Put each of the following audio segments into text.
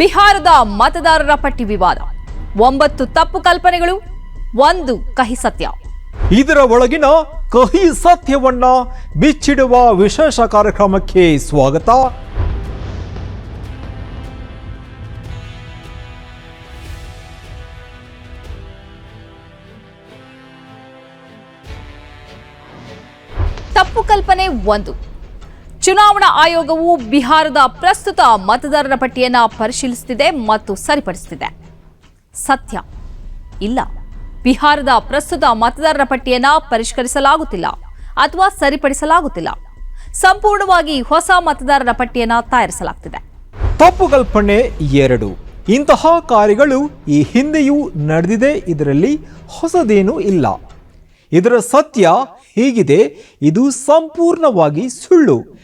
ಬಿಹಾರದ ಮತದಾರರ ಪಟ್ಟಿ ವಿವಾದ. ಒಂಬತ್ತು ತಪ್ಪು ಕಲ್ಪನೆಗಳು ಒಂದು ಕಹಿ ಸತ್ಯ. ಇದರ ಒಳಗಿನ ಕಹಿ ಸತ್ಯವನ್ನ ಬಿಚ್ಚಿಡುವ ವಿಶೇಷ ಕಾರ್ಯಕ್ರಮಕ್ಕೆ ಸ್ವಾಗತ. ತಪ್ಪು ಕಲ್ಪನೆ ಒಂದು. ಚುನಾವಣಾ ಆಯೋಗವು ಬಿಹಾರದ ಪ್ರಸ್ತುತ ಮತದಾರರ ಪಟ್ಟಿಯನ್ನು ಪರಿಶೀಲಿಸುತ್ತಿದೆ ಮತ್ತು ಸರಿಪಡಿಸುತ್ತಿದೆ. ಸತ್ಯ. ಇಲ್ಲ. ಬಿಹಾರದ ಪ್ರಸ್ತುತ ಮತದಾರರ ಪಟ್ಟಿಯನ್ನು ಪರಿಷ್ಕರಿಸಲಾಗುತ್ತಿಲ್ಲ ಅಥವಾ ಸರಿಪಡಿಸಲಾಗುತ್ತಿಲ್ಲ. ಸಂಪೂರ್ಣವಾಗಿ ಹೊಸ ಮತದಾರರ ಪಟ್ಟಿಯನ್ನು ತಯಾರಿಸಲಾಗುತ್ತಿದೆ ತಪ್ಪು ಕಲ್ಪನೆ ಎರಡು. ಇಂತಹ ಕಾರ್ಯಗಳು ಈ ಹಿಂದೆಯೂ ನಡೆದಿದೆ, ಇದರಲ್ಲಿ ಹೊಸದೇನೂ ಇಲ್ಲ. ಇದರ ಸತ್ಯ ಹೀಗಿದೆ, ಇದು ಸಂಪೂರ್ಣವಾಗಿ ಸುಳ್ಳು.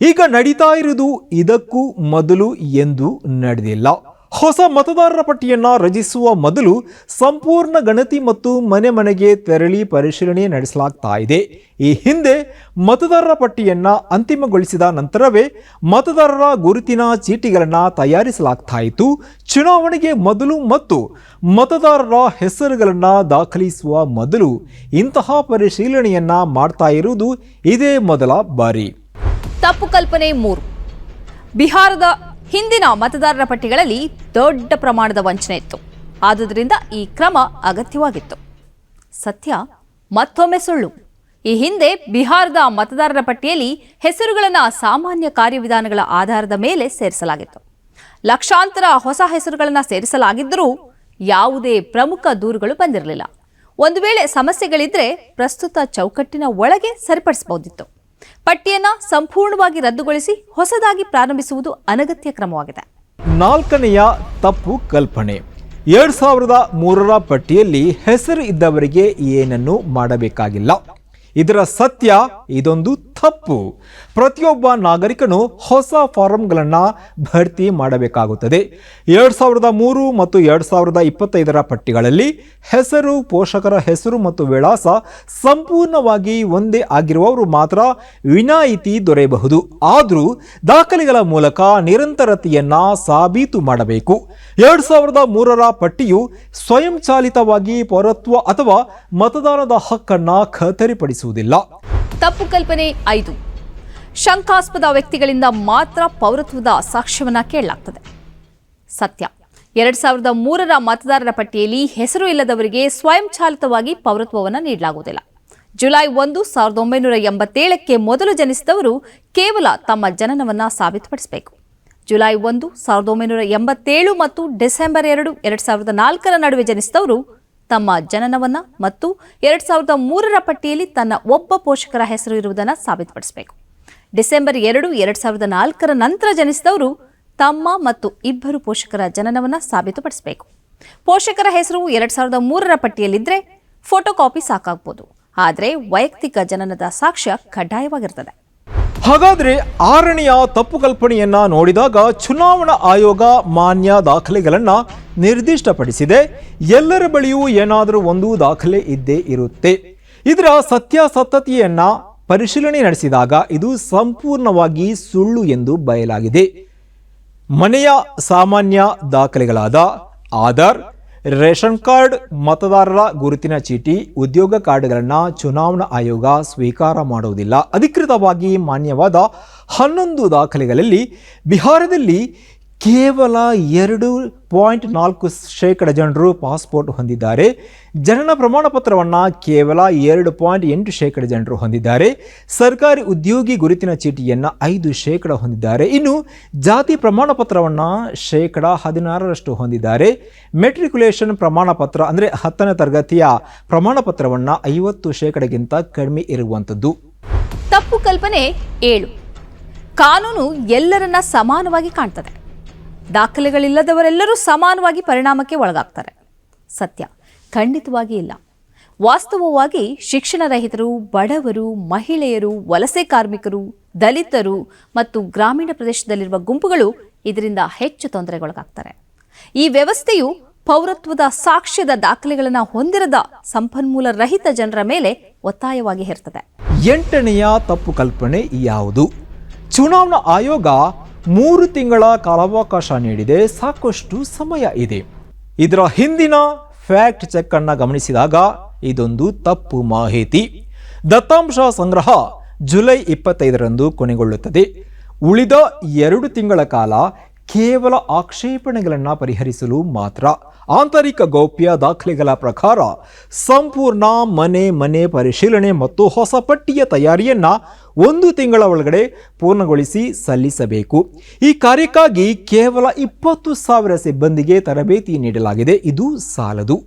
ಈಗ ನಡೀತಾ ಇರುವುದು ಇದಕ್ಕೂ ಮೊದಲು ಎಂದು ನಡೆದಿಲ್ಲ. ಹೊಸ ಮತದಾರರ ಪಟ್ಟಿಯನ್ನು ರಚಿಸುವ ಮೊದಲು ಸಂಪೂರ್ಣ ಗಣತಿ ಮತ್ತು ಮನೆ ಮನೆಗೆ ತೆರಳಿ ಪರಿಶೀಲನೆ ನಡೆಸಲಾಗ್ತಾ ಇದೆ. ಈ ಹಿಂದೆ ಮತದಾರರ ಪಟ್ಟಿಯನ್ನು ಅಂತಿಮಗೊಳಿಸಿದ ನಂತರವೇ ಮತದಾರರ ಗುರುತಿನ ಚೀಟಿಗಳನ್ನು ತಯಾರಿಸಲಾಗ್ತಾ ಇತ್ತು. ಚುನಾವಣೆಗೆ ಮೊದಲು ಮತ್ತು ಮತದಾರರ ಹೆಸರುಗಳನ್ನು ದಾಖಲಿಸುವ ಮೊದಲು ಇಂತಹ ಪರಿಶೀಲನೆಯನ್ನ ಮಾಡ್ತಾ ಇರುವುದು ಇದೇ ಮೊದಲ ಬಾರಿ. ತಪ್ಪು ಕಲ್ಪನೆ ಮೂರು. ಬಿಹಾರದ ಹಿಂದಿನ ಮತದಾರರ ಪಟ್ಟಿಗಳಲ್ಲಿ ದೊಡ್ಡ ಪ್ರಮಾಣದ ವಂಚನೆ ಇತ್ತು. ಆದುದರಿಂದ ಈ ಕ್ರಮ ಅಗತ್ಯವಾಗಿತ್ತು. ಸತ್ಯ, ಮತ್ತೊಮ್ಮೆ ಸುಳ್ಳು. ಈ ಹಿಂದೆ ಬಿಹಾರದ ಮತದಾರರ ಪಟ್ಟಿಯಲ್ಲಿ ಹೆಸರುಗಳನ್ನು ಸಾಮಾನ್ಯ ಕಾರ್ಯವಿಧಾನಗಳ ಆಧಾರದ ಮೇಲೆ ಸೇರಿಸಲಾಗಿತ್ತು. ಲಕ್ಷಾಂತರ ಹೊಸ ಹೆಸರುಗಳನ್ನು ಸೇರಿಸಲಾಗಿದ್ದರೂ ಯಾವುದೇ ಪ್ರಮುಖ ದೂರುಗಳು ಬಂದಿರಲಿಲ್ಲ. ಒಂದು ವೇಳೆ ಸಮಸ್ಯೆಗಳಿದ್ರೆ ಪ್ರಸ್ತುತ ಚೌಕಟ್ಟಿನ ಒಳಗೆ ಸರಿಪಡಿಸಬಹುದಿತ್ತು. ಪಟ್ಟಿಯನ್ನ ಸಂಪೂರ್ಣವಾಗಿ ರದ್ದುಗೊಳಿಸಿ ಹೊಸದಾಗಿ ಪ್ರಾರಂಭಿಸುವುದು ಅನಗತ್ಯ ಕ್ರಮವಾಗಿದೆ. ನಾಲ್ಕನೆಯ ತಪ್ಪು ಕಲ್ಪನೆ. ಎರಡ್ ಸಾವಿರದ ಮೂರರ ಪಟ್ಟಿಯಲ್ಲಿ ಹೆಸರು ಇದ್ದವರಿಗೆ ಏನನ್ನು ಮಾಡಬೇಕಾಗಿಲ್ಲ. ಇದರ ಸತ್ಯ ಇದೊಂದು ತಪ್ಪು. ಪ್ರತಿಯೊಬ್ಬ ನಾಗರಿಕನು ಹೊಸ ಫಾರಂಗಳನ್ನು ಭರ್ತಿ ಮಾಡಬೇಕಾಗುತ್ತದೆ. ಎರಡ್ ಸಾವಿರದ ಮೂರು ಮತ್ತು ಎರಡು ಸಾವಿರದ ಇಪ್ಪತ್ತೈದರ ಪಟ್ಟಿಗಳಲ್ಲಿ ಹೆಸರು, ಪೋಷಕರ ಹೆಸರು ಮತ್ತು ವಿಳಾಸ ಸಂಪೂರ್ಣವಾಗಿ ಒಂದೇ ಆಗಿರುವವರು ಮಾತ್ರ ವಿನಾಯಿತಿ ದೊರೆಯಬಹುದು. ಆದರೂ ದಾಖಲೆಗಳ ಮೂಲಕ ನಿರಂತರತೆಯನ್ನು ಸಾಬೀತು ಮಾಡಬೇಕು. ಎರಡು ಸಾವಿರದ ಮೂರರ ಪಟ್ಟಿಯು ಸ್ವಯಂಚಾಲಿತವಾಗಿ ಪೌರತ್ವ ಅಥವಾ ಮತದಾನದ ಹಕ್ಕನ್ನ ಖಾತರಿಪಡಿಸುವುದಿಲ್ಲ. ತಪ್ಪು ಕಲ್ಪನೆ ಐದು. ಶಂಕಾಸ್ಪದ ವ್ಯಕ್ತಿಗಳಿಂದ ಮಾತ್ರ ಪೌರತ್ವದ ಸಾಕ್ಷ್ಯವನ್ನ ಕೇಳಲಾಗ್ತದೆ. ಸತ್ಯ. ಎರಡ್ ಸಾವಿರದ ಮೂರರ ಮತದಾರರ ಪಟ್ಟಿಯಲ್ಲಿ ಹೆಸರು ಇಲ್ಲದವರಿಗೆ ಸ್ವಯಂಚಾಲಿತವಾಗಿ ಪೌರತ್ವವನ್ನು ನೀಡಲಾಗುವುದಿಲ್ಲ. ಜುಲೈ ಒಂದು, ಸಾವಿರದ ಒಂಬೈನೂರ ಎಂಬತ್ತೇಳಕ್ಕೆ ಮೊದಲು ಜನಿಸಿದವರು ಕೇವಲ ತಮ್ಮ ಜನನವನ್ನ ಸಾಬೀತುಪಡಿಸಬೇಕು. ಜುಲೈ ಒಂದು, ಸಾವಿರದ ಒಂಬೈನೂರ ಎಂಬತ್ತೇಳು ಮತ್ತು ಡಿಸೆಂಬರ್ ಎರಡು ಎರಡು ಸಾವಿರದ ನಾಲ್ಕರ ನಡುವೆ ಜನಿಸಿದವರು ತಮ್ಮ ಜನನವನ್ನ ಮತ್ತು ಎರಡ್ ಸಾವಿರದ ಮೂರರ ಪಟ್ಟಿಯಲ್ಲಿ ತನ್ನ ಒಬ್ಬ ಪೋಷಕರ ಹೆಸರು ಇರುವುದನ್ನು ಸಾಬೀತುಪಡಿಸಬೇಕು. ಡಿಸೆಂಬರ್ ಎರಡು, ಎರಡ್ ಸಾವಿರದ ನಾಲ್ಕರ ನಂತರ ಜನಿಸಿದವರು ತಮ್ಮ ಮತ್ತು ಇಬ್ಬರು ಪೋಷಕರ ಜನನವನ್ನ ಸಾಬೀತುಪಡಿಸಬೇಕು. ಪೋಷಕರ ಹೆಸರು ಎರಡ್ ಸಾವಿರದ ಮೂರರ ಪಟ್ಟಿಯಲ್ಲಿದ್ದರೆ ಫೋಟೋ ಕಾಪಿ ಸಾಕಾಗ್ಬೋದು. ಆದರೆ ವೈಯಕ್ತಿಕ ಜನನದ ಸಾಕ್ಷ್ಯ ಕಡ್ಡಾಯವಾಗಿರ್ತದೆ. ಹಾಗಾದರೆ ಆರನೆಯ ತಪ್ಪು ಕಲ್ಪನೆಯನ್ನ ನೋಡಿದಾಗ ಚುನಾವಣಾ ಆಯೋಗ ಮಾನ್ಯ ದಾಖಲೆಗಳನ್ನ ನಿರ್ದಿಷ್ಟಪಡಿಸಿದೆ. ಎಲ್ಲರ ಬಳಿಯೂ ಏನಾದರೂ ಒಂದು ದಾಖಲೆ ಇದ್ದೇ ಇರುತ್ತೆ. ಇದರ ಸತ್ಯಾಸತ್ಯತೆಯನ್ನ ಪರಿಶೀಲನೆ ನಡೆಸಿದಾಗ ಇದು ಸಂಪೂರ್ಣವಾಗಿ ಸುಳ್ಳು ಎಂದು ಬಯಲಾಗಿದೆ. ಮನೆಯ ಸಾಮಾನ್ಯ ದಾಖಲೆಗಳಾದ ಆಧಾರ್, ರೇಷನ್ ಕಾರ್ಡ್, ಮತದಾರರ ಗುರುತಿನ ಚೀಟಿ, ಉದ್ಯೋಗ ಕಾರ್ಡ್ಗಳನ್ನು ಚುನಾವಣಾ ಆಯೋಗ ಸ್ವೀಕಾರ ಮಾಡುವುದಿಲ್ಲ ಅಧಿಕೃತವಾಗಿ ಮಾನ್ಯವಾದ ಹನ್ನೊಂದು ದಾಖಲೆಗಳಲ್ಲಿ ಬಿಹಾರದಲ್ಲಿ ಕೇವಲ ಎರಡು ಪಾಯಿಂಟ್ ನಾಲ್ಕು ಶೇಕಡ ಜನರು ಪಾಸ್ಪೋರ್ಟ್ ಹೊಂದಿದ್ದಾರೆ. ಜನನ ಪ್ರಮಾಣ ಪತ್ರವನ್ನು ಕೇವಲ ಎರಡು ಪಾಯಿಂಟ್ ಎಂಟು ಶೇಕಡ ಜನರು ಹೊಂದಿದ್ದಾರೆ. ಸರ್ಕಾರಿ ಉದ್ಯೋಗಿ ಗುರುತಿನ ಚೀಟಿಯನ್ನು ಐದು ಶೇಕಡ ಹೊಂದಿದ್ದಾರೆ. ಇನ್ನು ಜಾತಿ ಪ್ರಮಾಣ ಪತ್ರವನ್ನು ಶೇಕಡ ಹದಿನಾರರಷ್ಟು ಹೊಂದಿದ್ದಾರೆ. ಮೆಟ್ರಿಕ್ಯುಲೇಷನ್ ಪ್ರಮಾಣ ಪತ್ರ ಅಂದರೆ ಹತ್ತನೇ ತರಗತಿಯ ಪ್ರಮಾಣ ಪತ್ರವನ್ನು ಐವತ್ತು ಶೇಕಡಗಿಂತ ಕಡಿಮೆ ಇರುವಂಥದ್ದು. ತಪ್ಪು ಕಲ್ಪನೆ ಏಳು. ಕಾನೂನು ಎಲ್ಲರನ್ನ ಸಮಾನವಾಗಿ ಕಾಣ್ತದೆ. ದಾಖಲೆಗಳಿಲ್ಲದವರೆಲ್ಲರೂ ಸಮಾನವಾಗಿ ಪರಿಣಾಮಕ್ಕೆ ಒಳಗಾಗ್ತಾರೆ. ಸತ್ಯ. ಖಂಡಿತವಾಗಿ ಇಲ್ಲ. ವಾಸ್ತವವಾಗಿ ಶಿಕ್ಷಣ ರಹಿತರು ಬಡವರು, ಮಹಿಳೆಯರು, ವಲಸೆ ಕಾರ್ಮಿಕರು, ದಲಿತರು ಮತ್ತು ಗ್ರಾಮೀಣ ಪ್ರದೇಶದಲ್ಲಿರುವ ಗುಂಪುಗಳು ಇದರಿಂದ ಹೆಚ್ಚು ತೊಂದರೆಗೊಳಗಾಗ್ತಾರೆ. ಈ ವ್ಯವಸ್ಥೆಯು ಪೌರತ್ವದ ಸಾಕ್ಷ್ಯದ ದಾಖಲೆಗಳನ್ನು ಹೊಂದಿರದ ಸಂಪನ್ಮೂಲ ರಹಿತ ಜನರ ಮೇಲೆ ಒತ್ತಾಯವಾಗಿ ಹೇರ್ತದೆ. ಎಂಟನೆಯ ತಪ್ಪು ಕಲ್ಪನೆ ಯಾವುದು? ಚುನಾವಣಾ ಆಯೋಗ ಮೂರು ತಿಂಗಳ ಕಾಲಾವಕಾಶ ನೀಡಿದೆ, ಸಾಕಷ್ಟು ಸಮಯ ಇದೆ. ಇದರ ಹಿಂದಿನ ಫ್ಯಾಕ್ಟ್ ಚೆಕ್ ಅನ್ನ ಗಮನಿಸಿದಾಗ ಇದೊಂದು ತಪ್ಪು ಮಾಹಿತಿ. ದತ್ತಾಂಶ ಸಂಗ್ರಹ ಜುಲೈ ಇಪ್ಪತ್ತೈದರಂದು ಕೊನೆಗೊಳ್ಳುತ್ತದೆ. ಉಳಿದ ಎರಡು ತಿಂಗಳ ಕಾಲ ಕೇವಲ ಆಕ್ಷೇಪಣೆಗಳನ್ನು ಪರಿಹರಿಸಲು ಮಾತ್ರ. ಆಂತರಿಕ ಗೌಪ್ಯ ದಾಖಲೆಗಳ ಪ್ರಕಾರ ಸಂಪೂರ್ಣ ಮನೆ ಮನೆ ಪರಿಶೀಲನೆ ಮತ್ತು ಹೊಸ ಪಟ್ಟಿಯ ತಯಾರಿಯನ್ನು ಒಂದು ತಿಂಗಳ ಒಳಗಡೆ ಪೂರ್ಣಗೊಳಿಸಿ ಸಲ್ಲಿಸಬೇಕು. ಈ ಕಾರ್ಯಕ್ಕಾಗಿ ಕೇವಲ ಇಪ್ಪತ್ತು ಸಾವಿರ ಸಿಬ್ಬಂದಿಗೆ ತರಬೇತಿ ನೀಡಲಾಗಿದೆ. ಇದು ಸಾಲದು.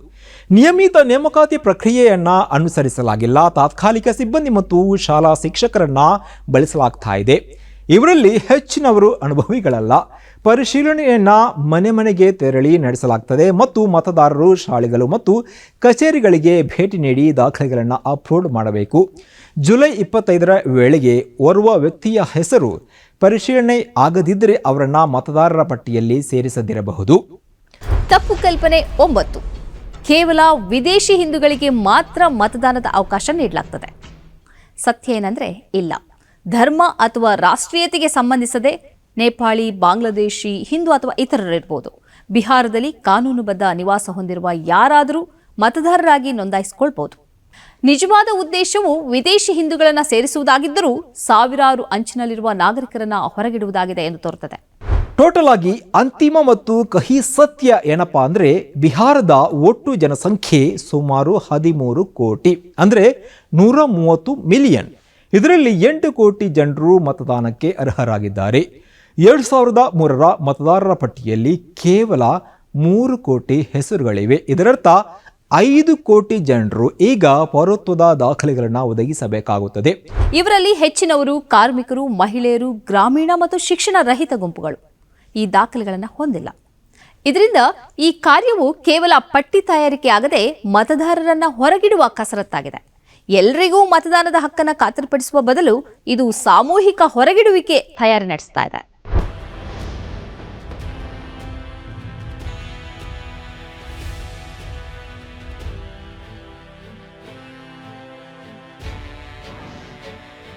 ನಿಯಮಿತ ನೇಮಕಾತಿ ಪ್ರಕ್ರಿಯೆಯನ್ನ ಅನುಸರಿಸಲಾಗಿಲ್ಲ. ತಾತ್ಕಾಲಿಕ ಸಿಬ್ಬಂದಿ ಮತ್ತು ಶಾಲಾ ಶಿಕ್ಷಕರನ್ನ ಬಳಸಲಾಗ್ತಾ ಇದೆ. ಇವರಲ್ಲಿ ಹೆಚ್ಚಿನವರು ಅನುಭವಿಗಳಲ್ಲ. ಪರಿಶೀಲನೆಯನ್ನ ಮನೆ ಮನೆಗೆ ತೆರಳಿ ನಡೆಸಲಾಗ್ತದೆ ಮತ್ತು ಮತದಾರರು ಶಾಲೆಗಳು ಮತ್ತು ಕಚೇರಿಗಳಿಗೆ ಭೇಟಿ ನೀಡಿ ದಾಖಲೆಗಳನ್ನು ಅಪ್ಲೋಡ್ ಮಾಡಬೇಕು. ಜುಲೈ ಇಪ್ಪತ್ತೈದರ ವೇಳೆಗೆ ಓರ್ವ ವ್ಯಕ್ತಿಯ ಹೆಸರು ಪರಿಶೀಲನೆ ಆಗದಿದ್ದರೆ ಅವರನ್ನು ಮತದಾರರ ಪಟ್ಟಿಯಲ್ಲಿ ಸೇರಿಸದಿರಬಹುದು. ತಪ್ಪು ಕಲ್ಪನೆ ಒಂಬತ್ತು. ಕೇವಲ ವಿದೇಶಿ ಹಿಂದೂಗಳಿಗೆ ಮಾತ್ರ ಮತದಾನದ ಅವಕಾಶ ನೀಡಲಾಗ್ತದೆ. ಸತ್ಯ ಏನಂದ್ರೆ ಇಲ್ಲ. ಧರ್ಮ ಅಥವಾ ರಾಷ್ಟ್ರೀಯತೆಗೆ ಸಂಬಂಧಿಸದೆ ನೇಪಾಳಿ, ಬಾಂಗ್ಲಾದೇಶಿ, ಹಿಂದೂ ಅಥವಾ ಇತರರಿರ್ಬೋದು. ಬಿಹಾರದಲ್ಲಿ ಕಾನೂನುಬದ್ಧ ನಿವಾಸ ಹೊಂದಿರುವ ಯಾರಾದರೂ ಮತದಾರರಾಗಿ ನೋಂದಾಯಿಸಿಕೊಳ್ಬೋದು. ನಿಜವಾದ ಉದ್ದೇಶವು ವಿದೇಶಿ ಹಿಂದೂಗಳನ್ನು ಸೇರಿಸುವುದಾಗಿದ್ದರೂ ಸಾವಿರಾರು ಅಂಚಿನಲ್ಲಿರುವ ನಾಗರಿಕರನ್ನ ಹೊರಗಿಡುವುದಾಗಿದೆ ಎಂದು ತೋರುತ್ತದೆ. ಟೋಟಲ್ ಆಗಿ ಅಂತಿಮ ಮತ್ತು ಕಹಿ ಸತ್ಯ ಏನಪ್ಪಾ ಅಂದ್ರೆ ಬಿಹಾರದ ಒಟ್ಟು ಜನಸಂಖ್ಯೆ ಸುಮಾರು ಹದಿಮೂರು ಕೋಟಿ, ಅಂದ್ರೆ ನೂರ ಮೂವತ್ತು ಮಿಲಿಯನ್. ಇದರಲ್ಲಿ ಎಂಟು ಕೋಟಿ ಜನರು ಮತದಾನಕ್ಕೆ ಅರ್ಹರಾಗಿದ್ದಾರೆ. ಎರಡು ಸಾವಿರದ ಮೂರರ ಮತದಾರರ ಪಟ್ಟಿಯಲ್ಲಿ ಕೇವಲ ಮೂರು ಕೋಟಿ ಹೆಸರುಗಳಿವೆ. ಇದರರ್ಥ, ಐದು ಕೋಟಿ ಜನರು ಈಗ ಪೌರತ್ವದ ದಾಖಲೆಗಳನ್ನು ಒದಗಿಸಬೇಕಾಗುತ್ತದೆ. ಇವರಲ್ಲಿ ಹೆಚ್ಚಿನವರು ಕಾರ್ಮಿಕರು, ಮಹಿಳೆಯರು, ಗ್ರಾಮೀಣ ಮತ್ತು ಶಿಕ್ಷಣ ರಹಿತ ಗುಂಪುಗಳು. ಈ ದಾಖಲೆಗಳನ್ನು ಹೊಂದಿಲ್ಲ. ಇದರಿಂದ ಈ ಕಾರ್ಯವು ಕೇವಲ ಪಟ್ಟಿ ತಯಾರಿಕೆ ಆಗದೆ ಮತದಾರರನ್ನ ಹೊರಗಿಡುವ ಕಸರತ್ತಾಗಿದೆ. ಎಲ್ರಿಗೂ ಮತದಾನದ ಹಕ್ಕನ್ನು ಖಾತರಿಪಡಿಸುವ ಬದಲು ಇದು ಸಾಮೂಹಿಕ ಹೊರಗಿಡುವಿಕೆ ತಯಾರಿ ನಡೆಸ್ತಾ ಇದೆ.